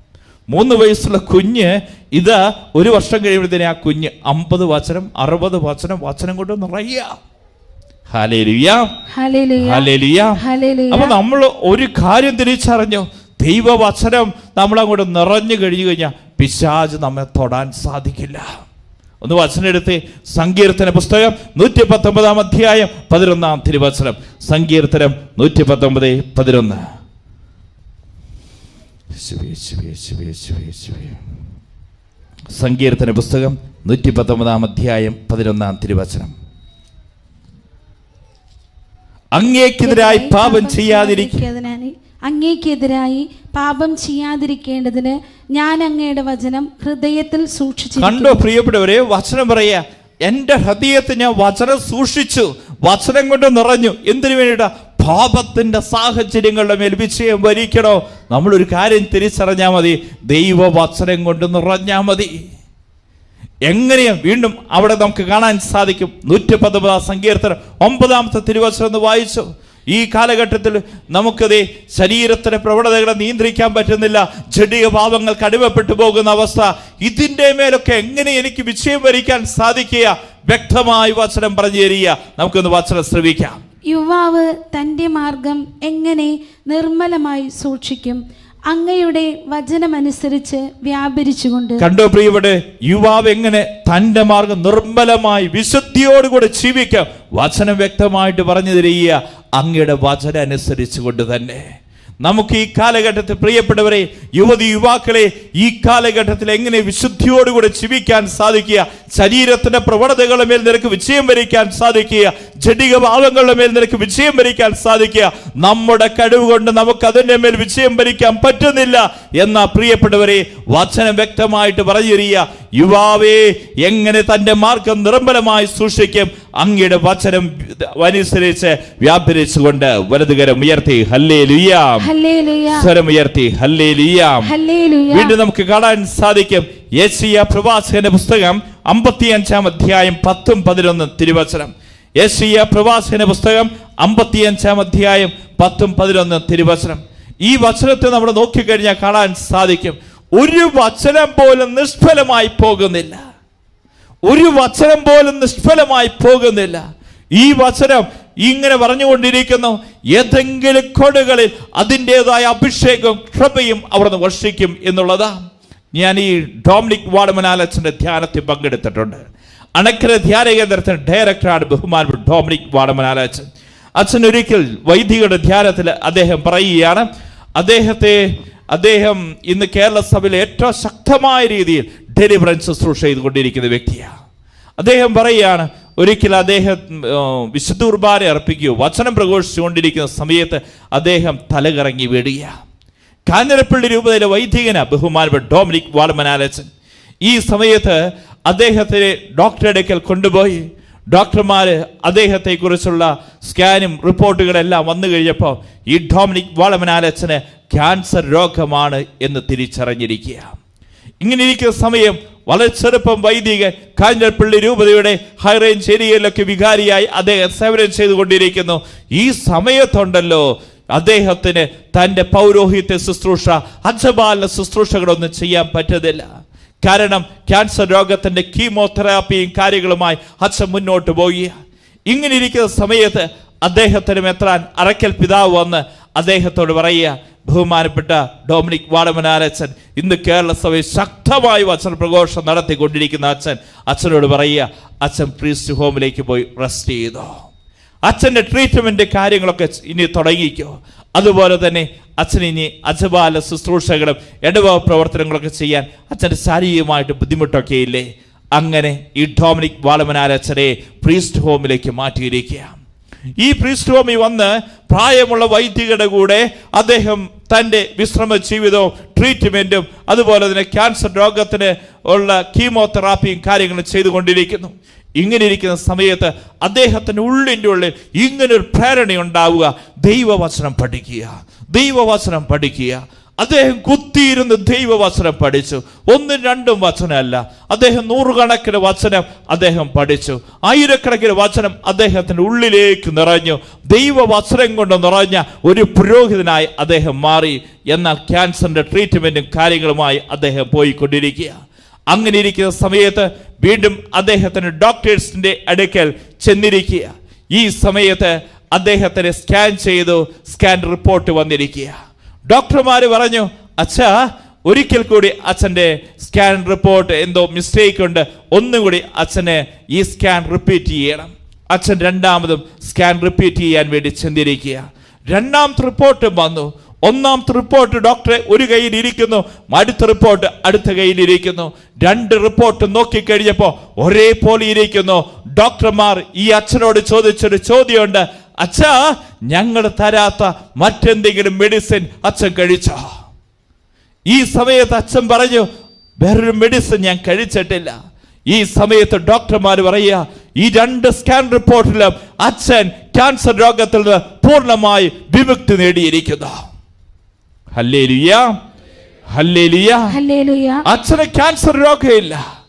മൂന്ന് വയസ്സുള്ള കുഞ്ഞ് ഇത് ഒരു വർഷം കഴിയുമ്പോഴത്തേനെ ആ കുഞ്ഞ് അമ്പത് വചനം അറുപത് വചനം വചനം കൊണ്ട് നിറയുക ഹാലേലുയ ഹല്ലേലൂയ ഹാലേലുയ ഹല്ലേലൂയ അപ്പൊ നമ്മൾ ഒരു കാര്യം തിരിച്ചറിഞ്ഞു. ദൈവവചനം നമ്മളങ്ങോട്ട് നിറഞ്ഞു കഴിഞ്ഞു കഴിഞ്ഞാൽ പിശാജ് നമ്മെ തൊടാൻ സാധിക്കില്ല. ഒന്ന് വചനം എടുത്ത് സങ്കീർത്തന പുസ്തകം നൂറ്റി പത്തൊമ്പതാം അധ്യായം പതിനൊന്നാം തിരുവചനം. സങ്കീർത്തനം നൂറ്റി പത്തൊമ്പത് പതിനൊന്ന്. സങ്കീർത്തന പുസ്തകം നൂറ്റി പത്തൊമ്പതാം അധ്യായം പതിനൊന്നാം തിരുവചനം. അങ്ങേക്കെതിരായി പാപം ചെയ്യാതിരിക്കുന്നതിനായി അങ്ങേക്കെതിരായി പാപം ചെയ്യാതിരിക്കേണ്ടതിന് ഞാൻ അങ്ങയുടെ വചനം ഹൃദയത്തിൽ സൂക്ഷിച്ചു കണ്ടോ പ്രിയപ്പെട്ടവരെ വചനം പറയാ എന്റെ ഹൃദയത്തിൽ ഞാൻ വചനം സൂക്ഷിച്ചു വചനം കൊണ്ട് നിറഞ്ഞു. എന്തിനു വേണ്ടിയിട്ടാ? പാപത്തിന്റെ സാഹചര്യങ്ങളുടെ മേൽ വിജയം വരിക്കണോ? നമ്മളൊരു കാര്യം തിരിച്ചറിഞ്ഞാൽ മതി ദൈവ വചനം കൊണ്ട് നിറഞ്ഞാൽ മതി. എങ്ങനെയാ വീണ്ടും അവിടെ നമുക്ക് കാണാൻ സാധിക്കും? നൂറ്റി പത്തൊമ്പതാം സങ്കീർത്തനം ഒമ്പതാമത്തെ തിരുവചനം എന്ന് വായിച്ചു. ഈ കാലഘട്ടത്തിൽ നമുക്കതേ ശരീരത്തിലെ പ്രവണതകളെ നിയന്ത്രിക്കാൻ പറ്റുന്നില്ല. ജഡിക ഭാവങ്ങൾ അടിമപ്പെട്ടു പോകുന്ന അവസ്ഥ. ഇതിന്റെ മേലൊക്കെ എങ്ങനെ എനിക്ക് വിജയം വരിക്കാൻ സാധിക്കുക? വ്യക്തമായി വചനം പറഞ്ഞു തരിക. നമുക്കൊന്ന് വചനം ശ്രമിക്കാം യുവാവ് തന്റെ മാർഗം എങ്ങനെ നിർമ്മലമായി സൂക്ഷിക്കും? അങ്ങയുടെ വചനമനുസരിച്ച് വ്യാപരിച്ചുകൊണ്ട് കണ്ടോ പ്രിയവിടെ യുവാവ് എങ്ങനെ തന്റെ മാർഗം നിർമ്മലമായി വിശുദ്ധിയോടുകൂടെ ജീവിക്കാം? വചനം വ്യക്തമായിട്ട് പറഞ്ഞു തരിക അങ്ങയുടെ വചനം അനുസരിച്ചുകൊണ്ട് തന്നെ. നമുക്ക് ഈ കാലഘട്ടത്തിൽ പ്രിയപ്പെട്ടവരെ യുവതി യുവാക്കളെ ഈ കാലഘട്ടത്തിൽ എങ്ങനെ വിശുദ്ധിയോടുകൂടെ ജീവിക്കാൻ സാധിക്കുക ശരീരത്തിന്റെ പ്രവണതകളുടെ മേൽ നിനക്ക് വിജയം വരിക്കാൻ സാധിക്കുക ജഡിക ഭാവങ്ങളുടെ മേൽ നിനക്ക് വിജയം വരിക്കാൻ സാധിക്കുക നമ്മുടെ കഴിവ് കൊണ്ട് നമുക്ക് അതിന്റെ മേൽ വിജയം വരിക്കാൻ പറ്റുന്നില്ല. എന്ന പ്രിയപ്പെട്ടവരെ വചനം വ്യക്തമായിട്ട് പറഞ്ഞു തരിക യുവാവേ എങ്ങനെ തന്റെ മാർഗം നിർമ്മലമായി സൂക്ഷിക്കും? അങ്ങയുടെ വചനം അനുസരിച്ച് വ്യാപരിച്ചുകൊണ്ട് വലതുകരം ഉയർത്തി ഹല്ലേ ലുയാം സ്വരം ഉയർത്തി ഹല്ലേ ലുയാം വീണ്ടും നമുക്ക് കാണാൻ സാധിക്കും. യേശിയ പ്രവാസകന്റെ പുസ്തകം അമ്പത്തിയഞ്ചാം അധ്യായം പത്തും പതിനൊന്നും തിരുവചനം. യേശിയ പ്രവാസകന്റെ പുസ്തകം അമ്പത്തിയഞ്ചാം അധ്യായം പത്തും പതിനൊന്നും തിരുവചനം. ഈ വചനത്തെ നമ്മൾ നോക്കിക്കഴിഞ്ഞാൽ കാണാൻ സാധിക്കും. ഒരു വചനം പോലും നിഷ്ഫലമായി പോകുന്നില്ല. ഒരു വചനം പോലും നിഷ്ഫലമായി പോകുന്നില്ല. ഈ വചനം ഇങ്ങനെ പറഞ്ഞുകൊണ്ടിരിക്കുന്നു ഏതെങ്കിലും കൊടുകളിൽ അതിന്റെതായ അഭിഷേകം കൃപയും അവിടുന്ന് വർഷിക്കും എന്നുള്ളതാ ഞാൻ ഈ ഡോമിനിക് വാടമനാലച്ചന്റെ ധ്യാനത്തിൽ പങ്കെടുത്തിട്ടുണ്ട്. അണക്കര ധ്യാന കേന്ദ്രത്തിന് ഡയറക്ടറാണ് ബഹുമാനപ്പെട്ട ഡോമിനിക് വാടമനാലച്ചൻ അച്ഛൻ ഒരിക്കൽ വൈദികരുടെ ധ്യാനത്തിൽ അദ്ദേഹം പറയുകയാണ് അദ്ദേഹത്തെ അദ്ദേഹം ഇന്ന് കേരള സഭയിൽ ഏറ്റവും ശക്തമായ രീതിയിൽ ഡെലിവറൻസ് ശുശ്രൂഷ ചെയ്തുകൊണ്ടിരിക്കുന്ന വ്യക്തിയാണ്. അദ്ദേഹം പറയുകയാണ് ഒരിക്കൽ അദ്ദേഹം വിശുദ്ധ കുർബാന അർപ്പിക്കുകയോ വചനം പ്രഘോഷിച്ചുകൊണ്ടിരിക്കുന്ന സമയത്ത് അദ്ദേഹം തലകറങ്ങി വീഴുക കാഞ്ഞിരപ്പള്ളി രൂപതയിലെ വൈദികന ബഹുമാനപ്പെട്ട ഡോമിനിക് വാൾമനാലച്ചൻ ഈ സമയത്ത് അദ്ദേഹത്തെ ഡോക്ടറുടെ അടുക്കൽ കൊണ്ടുപോയി. ഡോക്ടർമാർ അദ്ദേഹത്തെക്കുറിച്ചുള്ള സ്കാനും റിപ്പോർട്ടുകളെല്ലാം വന്നു കഴിഞ്ഞപ്പോൾ ഈ ഡോമിനിക് വാളമനാലച്ചന് ക്യാൻസർ രോഗമാണ് എന്ന് തിരിച്ചറിഞ്ഞിരിക്കുക. ഇങ്ങനെ ഇരിക്കുന്ന സമയം വളരെ ചെറുപ്പം വൈദികൻ കാഞ്ഞിരപ്പള്ളി രൂപതയുടെ ഹൈറേഞ്ച് ഏരിയയിലൊക്കെ വികാരിയായി അദ്ദേഹം സേവനം ചെയ്തുകൊണ്ടിരിക്കുന്നു. ഈ സമയത്തുണ്ടല്ലോ അദ്ദേഹത്തിന് തന്റെ പൗരോഹിത്യ ശുശ്രൂഷ അജപാല ശുശ്രൂഷകളൊന്നും ചെയ്യാൻ പറ്റത്തില്ല. കാരണം ക്യാൻസർ രോഗത്തിന്റെ കീമോതെറാപ്പിയും കാര്യങ്ങളുമായി അച്ഛൻ മുന്നോട്ട് പോയി. ഇങ്ങനെ ഇരിക്കുന്ന സമയത്ത് അദ്ദേഹത്തിന് മെത്രാൻ അറക്കൽ പിതാവ് വന്ന് അദ്ദേഹത്തോട് പറയുക ബഹുമാനപ്പെട്ട ഡൊമിനിക് വാടമനാരച്ഛൻ ഇന്ന് കേരള സഭയിൽ ശക്തമായി അച്ഛൻ പ്രഘോഷം നടത്തിക്കൊണ്ടിരിക്കുന്ന അച്ഛൻ അച്ഛനോട് പറയുക അച്ഛൻ പ്രീസ്റ്റ് ഹോമിലേക്ക് പോയി റെസ്റ്റ് ചെയ്തോ. അച്ഛന്റെ ട്രീറ്റ്മെന്റ് കാര്യങ്ങളൊക്കെ ഇനി തുടങ്ങിക്കോ. അതുപോലെ തന്നെ അച്ഛൻ ഇനി അജപാല ശുശ്രൂഷകളും ഇടവ പ്രവർത്തനങ്ങളൊക്കെ ചെയ്യാൻ അച്ഛന്റെ ശാരീരികമായിട്ട് ബുദ്ധിമുട്ടൊക്കെ ഇല്ലേ അങ്ങനെ ഈ ഡോമിനിക് വാളമനാൽ അച്ഛനെ പ്രീസ്റ്റ് ഹോമിലേക്ക് മാറ്റിയിരിക്കുക ഈ പ്രീസ്റ്റ് ഹോമിൽ വന്ന് പ്രായമുള്ള വൈദികരുടെ കൂടെ അദ്ദേഹം തന്റെ വിശ്രമ ജീവിതവും ട്രീറ്റ്മെന്റും അതുപോലെ തന്നെ ക്യാൻസർ രോഗത്തിന് ഉള്ള കീമോതെറാപ്പിയും കാര്യങ്ങളും ചെയ്തുകൊണ്ടിരിക്കുന്നു. ഇങ്ങനെ ഇരിക്കുന്ന സമയത്ത് അദ്ദേഹത്തിന്റെ ഉള്ളിന്റെ ഉള്ളിൽ ഇങ്ങനൊരു ഒരു പ്രേരണ ഉണ്ടാവുക ദൈവവചനം പഠിക്കുക. ദൈവവചനം പഠിക്കുക. അദ്ദേഹം കുത്തിയിരുന്ന് ദൈവവചനം പഠിച്ചു. ഒന്നും രണ്ടും വചനമല്ല. അദ്ദേഹം നൂറുകണക്കിന് വചനം അദ്ദേഹം പഠിച്ചു. ആയിരക്കണക്കിന് വചനം അദ്ദേഹത്തിന്റെ ഉള്ളിലേക്ക് നിറഞ്ഞു. ദൈവവചനം കൊണ്ട് നിറഞ്ഞ ഒരു പുരോഹിതനായി അദ്ദേഹം മാറി. എന്നാൽ ക്യാൻസറിന്റെ ട്രീറ്റ്മെന്റും കാര്യങ്ങളുമായി അദ്ദേഹം പോയിക്കൊണ്ടിരിക്കുക അങ്ങനെ ഇരിക്കുന്ന സമയത്ത് വീണ്ടും അദ്ദേഹത്തിന് ഡോക്ടേഴ്സിന്റെ അടുക്കൽ ചെന്നിരിക്കുക. ഈ സമയത്ത് അദ്ദേഹത്തിനെ സ്കാൻ ചെയ്തു സ്കാൻ റിപ്പോർട്ട് വന്നിരിക്കുക. ഡോക്ടർമാർ പറഞ്ഞു അച്ഛാ ഒരിക്കൽ കൂടി അച്ഛന്റെ സ്കാൻ റിപ്പോർട്ട് എന്തോ മിസ്റ്റേക്ക് ഉണ്ട്. ഒന്നും കൂടി അച്ഛനെ ഈ സ്കാൻ റിപ്പീറ്റ് ചെയ്യണം. അച്ഛൻ രണ്ടാമതും സ്കാൻ റിപ്പീറ്റ് ചെയ്യാൻ വേണ്ടി ചെന്നിരിക്കുക. രണ്ടാമത്തെ റിപ്പോർട്ടും വന്നു. ഒന്നാമത്തെ റിപ്പോർട്ട് ഡോക്ടറെ ഒരു കയ്യിൽ ഇരിക്കുന്നു അടുത്ത റിപ്പോർട്ട് അടുത്ത കയ്യിൽ ഇരിക്കുന്നു രണ്ട് റിപ്പോർട്ട് നോക്കിക്കഴിഞ്ഞപ്പോൾ ഒരേപോലെ ഇരിക്കുന്നു. ഡോക്ടർമാർ ഈ അച്ഛനോട് ചോദിച്ചൊരു ചോദ്യമുണ്ട്. അച്ഛാ ഞങ്ങൾ തരാത്ത മറ്റെന്തെങ്കിലും മെഡിസിൻ അച്ഛൻ കഴിച്ചോ? ഈ സമയത്ത് അച്ഛൻ പറഞ്ഞു വേറൊരു മെഡിസിൻ ഞാൻ കഴിച്ചിട്ടില്ല. ഈ സമയത്ത് ഡോക്ടർമാർ പറയുക ഈ രണ്ട് സ്കാൻ റിപ്പോർട്ടിലും അച്ഛൻ ക്യാൻസർ രോഗത്തിൽ നിന്ന് പൂർണമായി വിമുക്തി നേടിയിരിക്കുന്നു. അച്ഛന് ക്യാൻസർ രോഗമില്ല.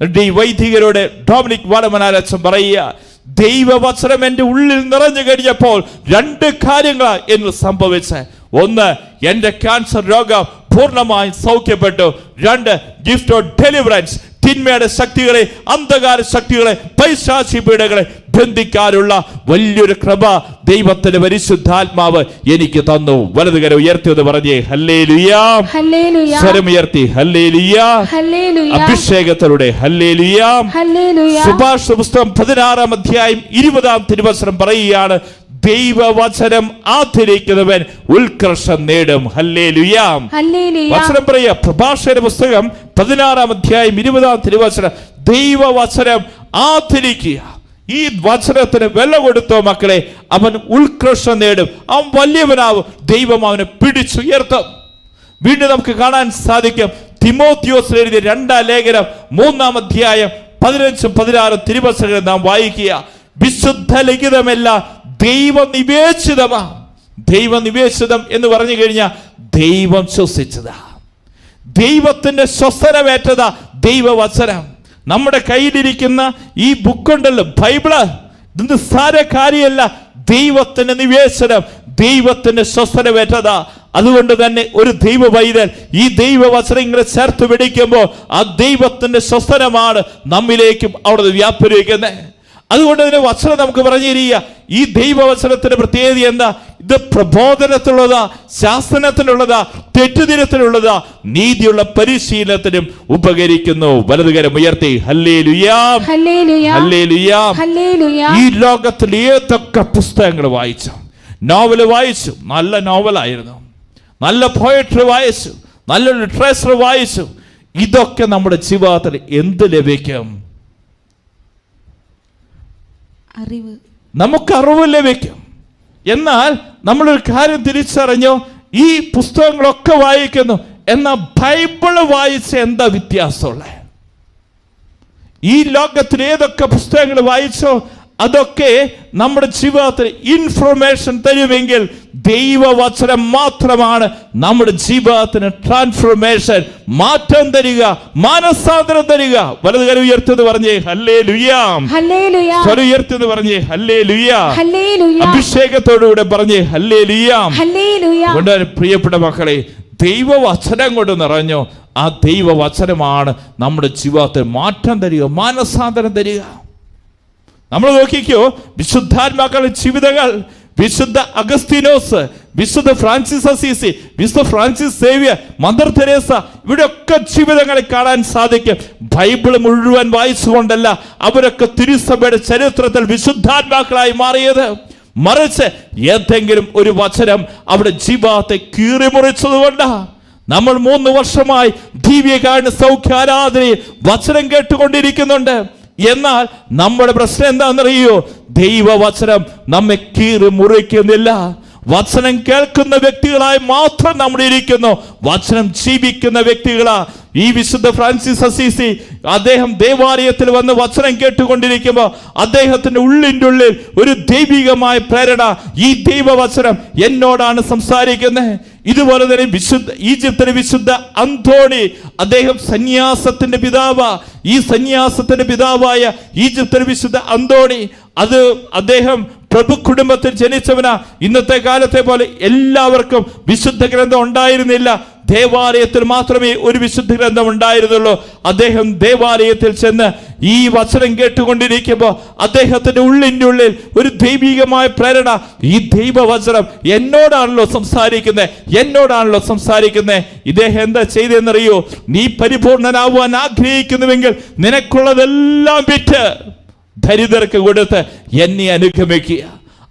എന്നിട്ട് ഈ വൈദികരോട് ഡോമിനിക് വാടമനാർ അച്ഛൻ പറയുക ദൈവവചനം എന്റെ ഉള്ളിൽ നിറഞ്ഞു കഴിഞ്ഞപ്പോൾ രണ്ട് കാര്യങ്ങൾ എന്ന് സംഭവിച്ച. ഒന്ന് എന്റെ ക്യാൻസർ രോഗം പൂർണമായും സൗഖ്യപ്പെട്ടു. രണ്ട് ഗിഫ്റ്റ് ഓഫ് ഡെലിവറൻസ് തിന്മയുടെ ശക്തികളെ അന്ധകാര ശക്തികളെ പൈശാചി പീഡകളെ ബന്ധിക്കാനുള്ള വലിയൊരു കൃപ ദൈവത്തിന്റെ പരിശുദ്ധാത്മാവ് എനിക്ക് തന്നു. വലത് കര ഉയർത്തിയത് പറഞ്ഞേ ഹല്ലേ ലുയാം ഹല്ലേലൂയ. സ്വരമുയർത്തി ഹല്ലേ ലുയാം ഹല്ലേലൂയ. അഭിഷേകത്തിലൂടെ സുഭാഷ പുസ്തകം പതിനാറാം അധ്യായം ഇരുപതാം തിരുവസരം പറയുകയാണ് ദൈവവചനം ആദരിക്കുന്നവൻ ഉത്കർഷം നേടും. വചനം പറയുക പ്രഭാഷകര പുസ്തകം പതിനാറാം അധ്യായം ഇരുപതാം തിരുവചനം. ദൈവവചനം ആദരിക്കുക. ഈ വചനത്തിന് വില കൊടുത്തോ മക്കളെ അവൻ ഉത്കൃഷ്ടം നേടും. അവൻ വലിയവനാവും. ദൈവം അവനെ പിടിച്ചുയർത്തും. വീണ്ടും നമുക്ക് കാണാൻ സാധിക്കും. തിമോത്യോസ് എഴുതിയ രണ്ടാം ലേഖനം മൂന്നാം അധ്യായം പതിനഞ്ചും പതിനാറും തിരുവസനങ്ങൾ നാം വായിക്കുക. വിശുദ്ധ ലിഖിതമല്ല ദൈവനിവേശിതമാ. ദൈവനിവേശിതം എന്ന് പറഞ്ഞു കഴിഞ്ഞാൽ ദൈവം ശ്വസിച്ചതാ. ദൈവത്തിന്റെ സ്വസ്ഥരമേറ്റത ദൈവവത്സരം. നമ്മുടെ കയ്യിലിരിക്കുന്ന ഈ ബുക്കുണ്ടല്ലോ ബൈബിൾ. ഇത് സാര കാര്യമല്ല ദൈവത്തിന്റെ നിവേശനം ദൈവത്തിന്റെ സ്വസ്ഥരമേറ്റത അതുകൊണ്ട് തന്നെ ഒരു ദൈവ വൈദൻ ഈ ദൈവ വസ്ത്രങ്ങളെ ചേർത്ത് പിടിക്കുമ്പോൾ ആ ദൈവത്തിന്റെ സ്വസ്ഥനമാണ് നമ്മിലേക്കും അവിടെ വ്യാപരിക്കുന്നത്. അതുകൊണ്ട് തന്നെ വസ്ത്രം നമുക്ക് പറഞ്ഞിരിക്കുക. ഈ ദൈവവസ്ത്രത്തിന്റെ പ്രത്യേകത എന്താ? ഇത് പ്രബോധനത്തിലുള്ളതാ ശാസനത്തിനുള്ളതാ തെറ്റുദിനത്തിനുള്ളതാ നീതിയുള്ള പരിശീലനത്തിനും ഉപകരിക്കുന്നു. വലതുകരം ഉയർത്തി ഈ ലോകത്തിൽ ഏതൊക്കെ പുസ്തകങ്ങൾ വായിച്ചു? നോവൽ വായിച്ചു നല്ല നോവലായിരുന്നു. നല്ല പോയട്രി വായിച്ചു നല്ല ലിറ്ററേച്ചർ വായിച്ചു. ഇതൊക്കെ നമ്മുടെ ജീവിതത്തിൽ എന്ത് ലഭിക്കും? അറിവ്. നമുക്ക് അറിവ് ലഭിക്കും. എന്നാൽ നമ്മളൊരു കാര്യം തിരിച്ചറിഞ്ഞു ഈ പുസ്തകങ്ങളൊക്കെ വായിക്കുന്നു. എന്നാൽ ബൈബിൾ വായിച്ച എന്താ വ്യത്യാസമുള്ളത്? ഈ ലോകത്തിൽ ഏതൊക്കെ പുസ്തകങ്ങൾ വായിച്ചോ അതൊക്കെ നമ്മുടെ ജീവിതത്തിൽ ഇൻഫർമേഷൻ തരുമെങ്കിൽ ദൈവവചനം മാത്രമാണ് നമ്മുടെ ജീവിതത്തിന് ട്രാൻസ്ഫോർമേഷൻ മാറ്റം തരിക മാനസാന്തരം തരിക. വലത് വലതുകരം ഉയർത്തിയത് പറഞ്ഞേ ഹല്ലേ ലുയാം സ്വരം ഉയർത്തിയത് പറഞ്ഞേ ഹല്ലേ ലുയാ അഭിഷേകത്തോടുകൂടെ പറഞ്ഞേ ഹല്ലേ ലുയാം അതുകൊണ്ട് പ്രിയപ്പെട്ട മക്കളെ ദൈവവചനം കൊണ്ട് നിറഞ്ഞു. ആ ദൈവവചനമാണ് നമ്മുടെ ജീവിതത്തിൽ മാറ്റം തരിക മാനസാന്തരം തരിക. നമ്മൾ നോക്കിക്കോ വിശുദ്ധാത്മാക്കളുടെ ജീവിതങ്ങൾ വിശുദ്ധ അഗസ്തീനോസ് വിശുദ്ധ ഫ്രാൻസിസ് അസീസി വിശുദ്ധ ഫ്രാൻസിസ് സേവ്യ മദർ തെരേസ ഇവിടെയൊക്കെ ജീവിതങ്ങളെ കാണാൻ സാധിക്കും. ബൈബിൾ മുഴുവൻ വായിച്ചുകൊണ്ടല്ല അവരൊക്കെ തിരുസഭയുടെ ചരിത്രത്തിൽ വിശുദ്ധാത്മാക്കളായി മാറിയത്. മറിച്ച് ഏതെങ്കിലും ഒരു വചനം അവിടെ ജീവാത്തെ കീറിമുറിച്ചതുകൊണ്ടാണ് നമ്മൾ മൂന്ന് വർഷമായി ദിവ്യകാരുണ്യ സൗഖ്യാരാധനയിൽ വചനം കേട്ടുകൊണ്ടിരിക്കുന്നുണ്ട്. എന്നാൽ നമ്മുടെ പ്രശ്നം എന്താണെന്നറിയോ? ദൈവവചനം നമ്മെ കീറി മുറിക്കുന്നില്ല. വചനം കേൾക്കുന്ന വ്യക്തികളായി മാത്രം നമ്മൾ ഇരിക്കുന്നു. വചനം ജീവിക്കുന്ന വ്യക്തികളാ. ഈ വിശുദ്ധ ഫ്രാൻസിസ് അസീസി അദ്ദേഹം ദേവാലയത്തിൽ വന്ന് വചനം കേട്ടുകൊണ്ടിരിക്കുമ്പോൾ അദ്ദേഹത്തിന്റെ ഉള്ളിന്റെ ഉള്ളിൽ ഒരു ദൈവികമായ പ്രേരണ ഈ ദൈവവചനം എന്നോടാണ് സംസാരിക്കുന്നത്. ഇതുപോലെ തന്നെ വിശുദ്ധ ഈജിപ്തിലെ വിശുദ്ധ അന്തോണി അദ്ദേഹം സന്യാസത്തിന്റെ പിതാവ. ഈ സന്യാസത്തിന്റെ പിതാവായ ഈജിപ്തിലെ വിശുദ്ധ അന്തോണി അത് അദ്ദേഹം പ്രഭു കുടുംബത്തിൽ ജനിച്ചവനാ. ഇന്നത്തെ കാലത്തെ പോലെ എല്ലാവർക്കും വിശുദ്ധ ഗ്രന്ഥം ഉണ്ടായിരുന്നില്ല. ദേവാലയത്തിൽ മാത്രമേ ഒരു വിശുദ്ധ ഗ്രന്ഥം ഉണ്ടായിരുന്നുള്ളൂ. അദ്ദേഹം ദേവാലയത്തിൽ ചെന്ന് ഈ വചനം കേട്ടുകൊണ്ടിരിക്കുമ്പോൾ അദ്ദേഹത്തിന്റെ ഉള്ളിന്റെ ഉള്ളിൽ ഒരു ദൈവികമായ പ്രേരണ ഈ ദൈവവചനം എന്നോടാണല്ലോ സംസാരിക്കുന്നത് എന്നോടാണല്ലോ സംസാരിക്കുന്നത് ഇദ്ദേഹം എന്താ ചെയ്തെന്നറിയോ നീ പരിപൂർണനാവാൻ ആഗ്രഹിക്കുന്നുവെങ്കിൽ നിനക്കുള്ളതെല്ലാം വിറ്റ് ദരിദ്രർക്ക് കൊടുത്ത് എന്നെ അനുഗമിക്കുക.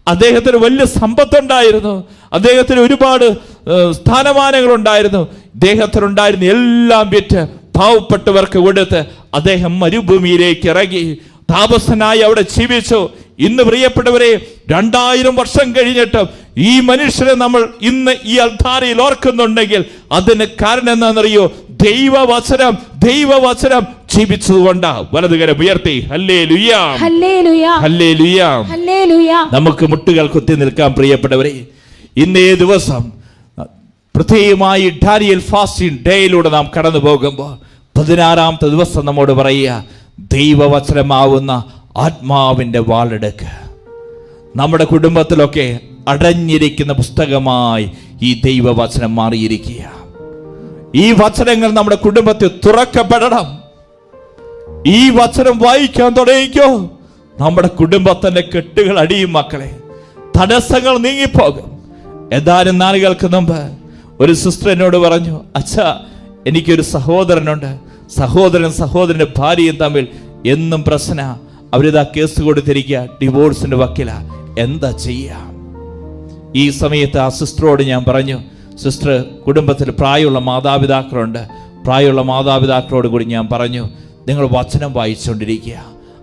അദ്ദേഹത്തിന് വലിയ സമ്പത്തുണ്ടായിരുന്നു. അദ്ദേഹത്തിന് ഒരുപാട് സ്ഥാനമാനങ്ങൾ ഉണ്ടായിരുന്നു ഇദ്ദേഹത്തിനുണ്ടായിരുന്ന എല്ലാം വിറ്റ് പാവപ്പെട്ടവർക്ക് കൊടുത്ത് അദ്ദേഹം മരുഭൂമിയിലേക്ക് ഇറങ്ങി താപസനായി അവിടെ ജീവിച്ചു. ഇന്ന് പ്രിയപ്പെട്ടവരെ രണ്ടായിരം വർഷം കഴിഞ്ഞിട്ടും ഈ മനുഷ്യരെ നമ്മൾ ഇന്ന് ഈ അൽത്താരയിൽ ഓർക്കുന്നുണ്ടെങ്കിൽ അതിന് കാരണം എന്താണെന്നറിയോ? ദൈവവചനം ദൈവവചനം ജീവിച്ചതുകൊണ്ടാ. വലതുകരം ഉയർത്തി. ഹല്ലേ ലുയാം ഹല്ലേലൂയ. ഹല്ലേ ലുയാം ഹല്ലേലൂയ. നമുക്ക് മുട്ടുകൾ കുത്തി നിൽക്കാൻ പ്രിയപ്പെട്ടവരെ. ഇന്നേ ദിവസം പ്രത്യേകമായി ഡാനിയൽ ഫാസ്റ്റിംഗ് ഡേയിലൂടെ നാം കടന്നു പോകുമ്പോൾ പതിനാറാമത്തെ ദിവസം നമ്മോട് പറയുക ദൈവവചനമാവുന്ന ആത്മാവിന്റെ വാളെടുക്ക്. നമ്മുടെ കുടുംബത്തിലൊക്കെ അടഞ്ഞിരിക്കുന്ന പുസ്തകമായി ഈ ദൈവവചനം മാറിയിരിക്കുക. ഈ വചനങ്ങൾ നമ്മുടെ കുടുംബത്തിൽ തുറക്കപ്പെടണം. ഈ വചനം വായിക്കാൻ തുടങ്ങിക്കോ. നമ്മുടെ കുടുംബത്തിന്റെ കെട്ടുകൾ അടിയും മക്കളെ തടസ്സങ്ങൾ നീങ്ങിപ്പോകും. ഏതാനും നാളുകൾക്ക് മുമ്പ് ഒരു സിസ്റ്റർ എന്നോട് പറഞ്ഞു അച്ഛ എനിക്കൊരു സഹോദരനുണ്ട്. സഹോദരൻ സഹോദരന്റെ ഭാര്യയും തമ്മിൽ എന്നും പ്രശ്ന. അവരിതാ കേസ് കൊടുത്തിരിക്കുക ഡിവോഴ്സിന്റെ വക്കില. എന്താ ചെയ്യാം? ഈ സമയത്ത് ആ സിസ്റ്ററോട് ഞാൻ പറഞ്ഞു സിസ്റ്റർ കുടുംബത്തിൽ പ്രായമുള്ള മാതാപിതാക്കളുണ്ട്. പ്രായമുള്ള മാതാപിതാക്കളോട് കൂടി ഞാൻ പറഞ്ഞു നിങ്ങൾ വചനം വായിച്ചുകൊണ്ടിരിക്കുക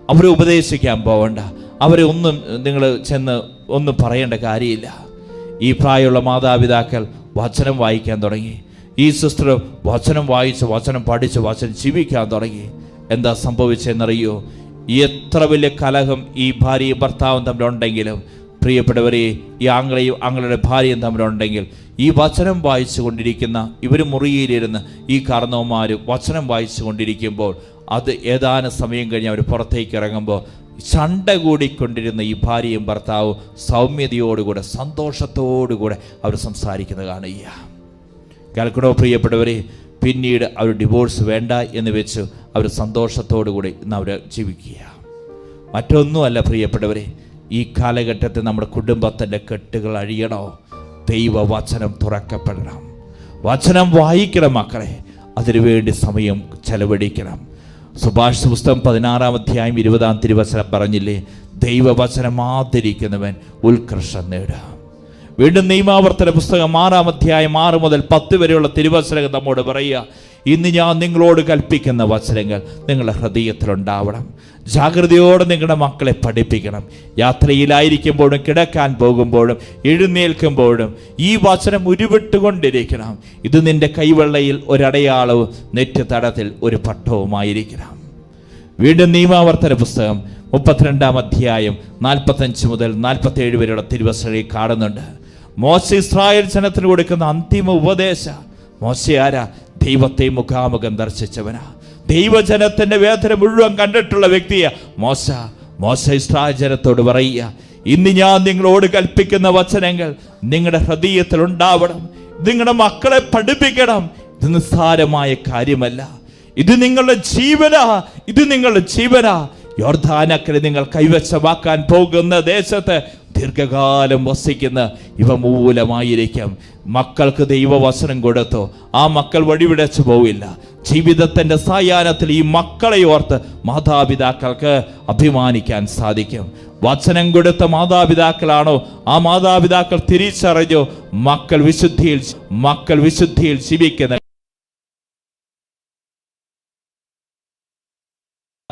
അവരെ ഉപദേശിക്കാൻ പോവണ്ട. അവരെ ഒന്നും നിങ്ങൾ ചെന്ന് ഒന്നും പറയേണ്ട കാര്യമില്ല. ഈ പ്രായമുള്ള മാതാപിതാക്കൾ വചനം വായിക്കാൻ തുടങ്ങി. ഈ സിസ്റ്റർ വചനം വായിച്ച് വചനം പഠിച്ച് വചനം ജീവിക്കാൻ തുടങ്ങി. എന്താ സംഭവിച്ചെന്നറിയോ? എത്ര വലിയ കലഹം ഈ ഭാര്യയും ഭർത്താവും തമ്മിലുണ്ടെങ്കിലും പ്രിയപ്പെട്ടവരെ ഈ ആംഗ്ലയും ആങ്ങളുടെ ഭാര്യയും തമ്മിലുണ്ടെങ്കിൽ ഈ വചനം വായിച്ചു കൊണ്ടിരിക്കുന്ന ഇവർ മുറിയിലിരുന്ന് ഈ കാരണവന്മാർ വചനം വായിച്ചു കൊണ്ടിരിക്കുമ്പോൾ അത് ഏതാനും സമയം കഴിഞ്ഞ് അവർ പുറത്തേക്ക് ഇറങ്ങുമ്പോൾ ചണ്ട കൂടിക്കൊണ്ടിരുന്ന ഈ ഭാര്യയും ഭർത്താവും സൗമ്യതയോടുകൂടെ സന്തോഷത്തോടുകൂടെ അവർ സംസാരിക്കുന്നത് കാണുക കേൾക്കണോ പ്രിയപ്പെട്ടവരെ? പിന്നീട് അവർ ഡിവോഴ്സ് വേണ്ട എന്ന് വെച്ച് അവർ സന്തോഷത്തോടുകൂടി ഇന്ന് അവർ ജീവിക്കുക മറ്റൊന്നുമല്ല പ്രിയപ്പെട്ടവരെ ഈ കാലഘട്ടത്തിൽ നമ്മുടെ കുടുംബത്തിന്റെ കെട്ടുകൾ അഴിയണോ? ദൈവവചനം തുറക്കപ്പെടണം. വചനം വായിക്കണം മക്കളെ. അതിനുവേണ്ടി സമയം ചെലവഴിക്കണം. സുഭാഷ് പുസ്തകം പതിനാറാം അധ്യായം ഇരുപതാം തിരുവചനം പറഞ്ഞില്ലേ? ദൈവവചനം ആദരിക്കുന്നവൻ ഉത്കർഷം നേടാം വീണ്ടും നിയമാവർത്തന പുസ്തകം ആറാം അധ്യായം ആറ് മുതൽ പത്ത് വരെയുള്ള തിരുവസനം നമ്മോട് പറയുക. ഇന്ന് ഞാൻ നിങ്ങളോട് കൽപ്പിക്കുന്ന വചനങ്ങൾ നിങ്ങളുടെ ഹൃദയത്തിലുണ്ടാവണം. ജാഗ്രതയോടെ നിങ്ങളുടെ മക്കളെ പഠിപ്പിക്കണം. യാത്രയിലായിരിക്കുമ്പോഴും കിടക്കാൻ പോകുമ്പോഴും എഴുന്നേൽക്കുമ്പോഴും ഈ വചനം ഉരുവിട്ടുകൊണ്ടിരിക്കണം. ഇത് നിന്റെ കൈവെള്ളയിൽ ഒരടയാളവും നെറ്റ് തടത്തിൽ ഒരു പട്ടവുമായിരിക്കണം. വീണ്ടും നിയമാവർത്തന പുസ്തകം മുപ്പത്തിരണ്ടാം അധ്യായം നാൽപ്പത്തഞ്ച് മുതൽ നാൽപ്പത്തേഴ് വരെയുള്ള തിരുവസഴി കാണുന്നുണ്ട്. മോശ ഇസ്രായേൽ ജനത്തിന് കൊടുക്കുന്ന അന്തിമ ഉപദേശ മോശ ആരാ ദൈവത്തെ മുഖാമുഖം ദർശിച്ചവനാ. ദൈവജനത്തിന്റെ വേദന മുഴുവൻ കണ്ടിട്ടുള്ള വ്യക്തിയാ. മോശ മോശ ഇസ്രാചനത്തോട് പറയുക ഇന്ന് ഞാൻ നിങ്ങളോട് കൽപ്പിക്കുന്ന വചനങ്ങൾ നിങ്ങളുടെ ഹൃദയത്തിൽ ഉണ്ടാവണം. നിങ്ങളുടെ മക്കളെ പഠിപ്പിക്കണം. ഇത് നിസ്സാരമായ കാര്യമല്ല. ഇത് നിങ്ങളുടെ ജീവനാ. ഇത് നിങ്ങളുടെ ജീവനാ. യോർധാനക്കരെ നിങ്ങൾ കൈവശമാക്കാൻ പോകുന്ന ദേശത്ത് ദീർഘകാലം വസിക്കുന്ന ഇവ മൂലമായിരിക്കും. മക്കൾക്ക് ദൈവവസനം കൊടുത്തു. ആ മക്കൾ വഴിവിടച്ചു പോവില്ല. ജീവിതത്തിന്റെ സായാഹ്നത്തിൽ ഈ മക്കളെ ഓർത്ത് മാതാപിതാക്കൾക്ക് അഭിമാനിക്കാൻ സാധിക്കും. വചനം കൊടുത്ത മാതാപിതാക്കളാണോ? ആ മാതാപിതാക്കൾ തിരിച്ചറിഞ്ഞു മക്കൾ വിശുദ്ധിയിൽ മക്കൾ വിശുദ്ധിയിൽ ജീവിക്കുന്ന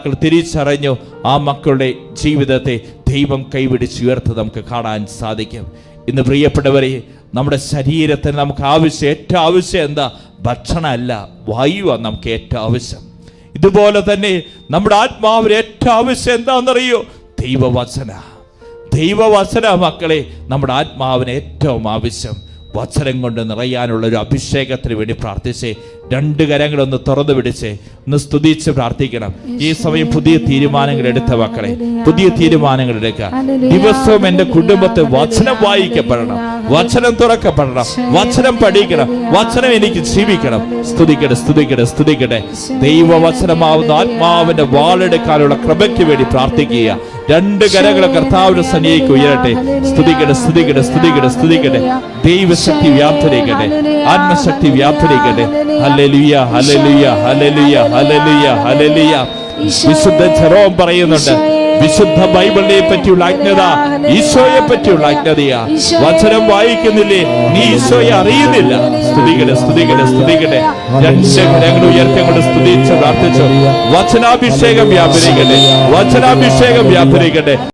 മക്കൾ തിരിച്ചറിഞ്ഞു ആ മക്കളുടെ ജീവിതത്തെ ദൈവം കൈപിടിച്ചുയർത്ത് നമുക്ക് കാണാൻ സാധിക്കും. ഇന്ന് പ്രിയപ്പെട്ടവരെ നമ്മുടെ ശരീരത്തിന് നമുക്ക് ആവശ്യം ഏറ്റവും ആവശ്യം എന്താ? ഭക്ഷണമല്ല വായുവാണ് നമുക്ക് ഏറ്റവും ആവശ്യം. ഇതുപോലെ തന്നെ നമ്മുടെ ആത്മാവിന് ഏറ്റവും ആവശ്യം എന്താണെന്നറിയോ? ദൈവവചന. ദൈവവചന മക്കളെ നമ്മുടെ ആത്മാവിന് ഏറ്റവും ആവശ്യം. വചനം കൊണ്ട് നിറയാനുള്ള ഒരു അഭിഷേകത്തിന് വേണ്ടി പ്രാർത്ഥിച്ചേ രണ്ട് കരങ്ങളൊന്ന് തുറന്നു പിടിച്ച് ഒന്ന് സ്തുതിച്ച് പ്രാർത്ഥിക്കണം. ഈ സമയം പുതിയ തീരുമാനങ്ങൾ എടുത്ത മക്കളെ പുതിയ തീരുമാനങ്ങൾ എടുക്കുക ദിവസവും എന്റെ കുടുംബത്തെ വചനം വായിക്കപ്പെടണം. വചനം തുറക്കപ്പെടണം. വചനം പഠിക്കണം. വചനം എനിക്ക് ജീവിക്കണം. സ്തുതിക്കട്ടെ സ്തുതിക്കട്ടെ സ്തുതിക്കട്ടെ. ദൈവവചനമാവുന്ന ആത്മാവിന്റെ വാളെടുക്കാനുള്ള കൃപയ്ക്ക് വേണ്ടി പ്രാർത്ഥിക്കുക. രണ്ട് കരകളെ കർത്താവിന്റെ സന്നിധിക്ക് ഉയരട്ടെ. സ്തുതിക്കട്ടെ സ്തുതിക്കട്ടെ സ്തുതിക്കട്ടെ സ്തുതിക്കട്ടെ. ദൈവശക്തി വ്യാപരിക്കട്ടെ ആത്മശക്തി വ്യാപരിക്കട്ടെ ഹല്ലേലൂയ ഹല്ലേലൂയ ഹല്ലേലൂയ ഹല്ലേലൂയ ഹല്ലേലൂയ. വിശുദ്ധ ജറോം പറയുന്നുണ്ട്. വിശുദ്ധ ബൈബിളിനെ പറ്റിയുള്ള അജ്ഞത ഈശോയെ പറ്റിയുള്ള അജ്ഞതയാ വചനം വായിക്കുന്നില്ലേ? നീ ഈശോയെ അറിയുന്നില്ല. സ്തുതികളെ സ്തുതികളെ സ്തുതികളെ. രക്ഷകരങ്ങൾ കരങ്ങൾ ഉയർത്തിക്കൊണ്ട് സ്തുതിച്ച് പ്രാർത്ഥിച്ചു. വചനാഭിഷേകം വ്യാപരിക്കട്ടെ വചനാഭിഷേകം വ്യാപരിക്കട്ടെ